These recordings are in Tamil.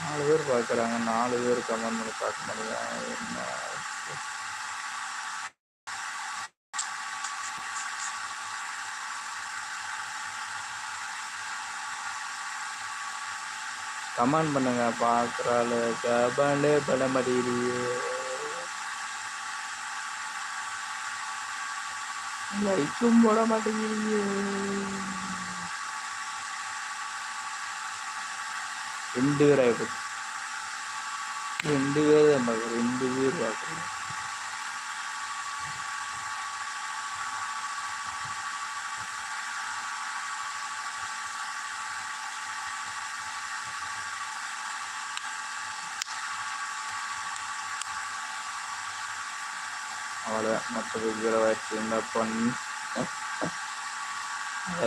நாலு பேர் பார்க்குறாங்க. நாலு பேர் கமெண்ட் பண்ணி பார்க்க மாட்டேங்கிறாங்க என்ன? கமெண்ட் பண்ணுங்க. பார்க்குறாள். கமெண்டே பண்ண மாட்டேங்கிறியே லைக்கும் போட மாட்டேங்கிறீங்க ரெண்டு பேர் ஆகிப்போச்சு ரெண்டு பேர் தான் ரெண்டு பேர் பார்க்குறேன் அவ்வளோதான் மற்றது கீழே இந்த பண்ணி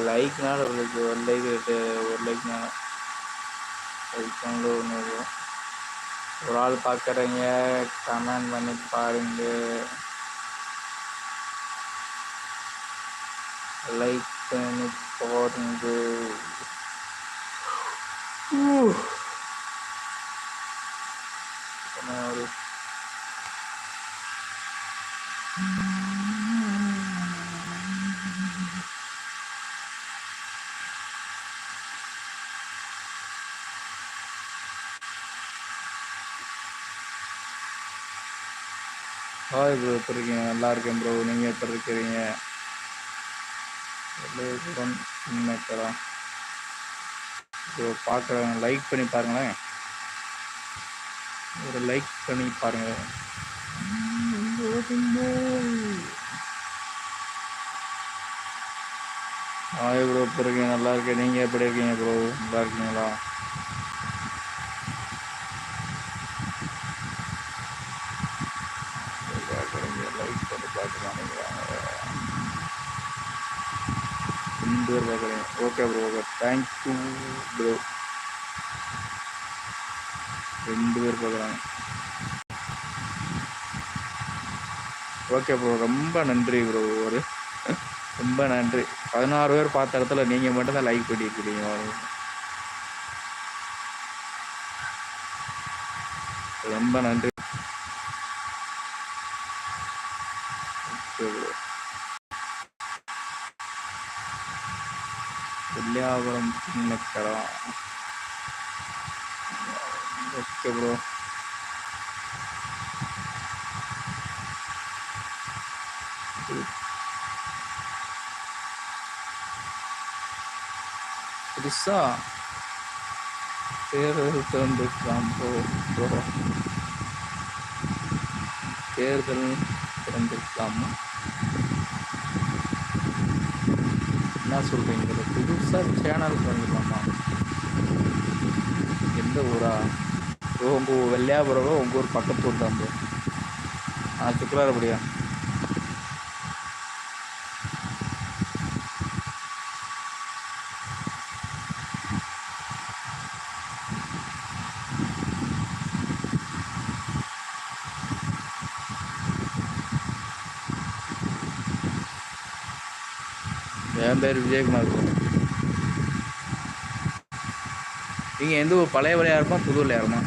லைக்னால ஒரு லைக் ஒரு லைக் ஒரு லைக்னால லைக்னால ஒன்று ஒரு ஆள் பார்க்குறீங்க கமெண்ட் பண்ணி பாருங்க. லைக் பண்ணி பாருங்க என்ன ஒரு ஹாய் ப்ரோ எப்படி இருக்கீங்க? நல்லா இருக்கேன் ப்ரோ நீங்கள் எப்படி இருக்கிறீங்க? நினைக்கலாம் ப்ரோ பார்க்குறவங்க லைக் பண்ணி பாருங்களேன். ஒரு லைக் பண்ணி பாருங்கள் ஹாய் ப்ரோ எப்படி இருக்கீங்க? நல்லா இருக்கேன். நீங்கள் எப்படி இருக்கீங்க ப்ரோ நல்லா இருக்கீங்களா லைக் பண்ணி பார்க்கலாம் ரெண்டு பேர் பார்க்குறேன் okay bro okay thank you bro ரெண்டு பேர் பார்க்குறாங்க. ஓகே ப்ரோ ரொம்ப நன்றி ப்ரோ ஒரு ரொம்ப நன்றி. பதினாறு பேர் பார்த்த இடத்துல நீங்கள் மட்டும் தான் லைக் பண்ணியிருக்கிறீங்க ரொம்ப நன்றி. Okay bro Velliyapuram Chinnakkara okay bro புதுசா தேர்தல் திறந்துருக்கலாம் ப்ரோ ப்ரோ தேர்தல் திறந்திருக்கலாமா? என்ன சொல்கிறீங்க புதுசாக சேனல் பண்ணிடலாமா எந்த ஊரா? ப்ரோ உங்கள் வெள்ளையாபுரம் உங்கள் ஊர் பக்கத்து ஊர் தான் ப்ரோ ஆ சுக்கலாரப்படியா என் பேர் விஜயகுமார் நீங்கள் எந்த ஒரு பழைய விளையாடுமா புது விளையாடுமா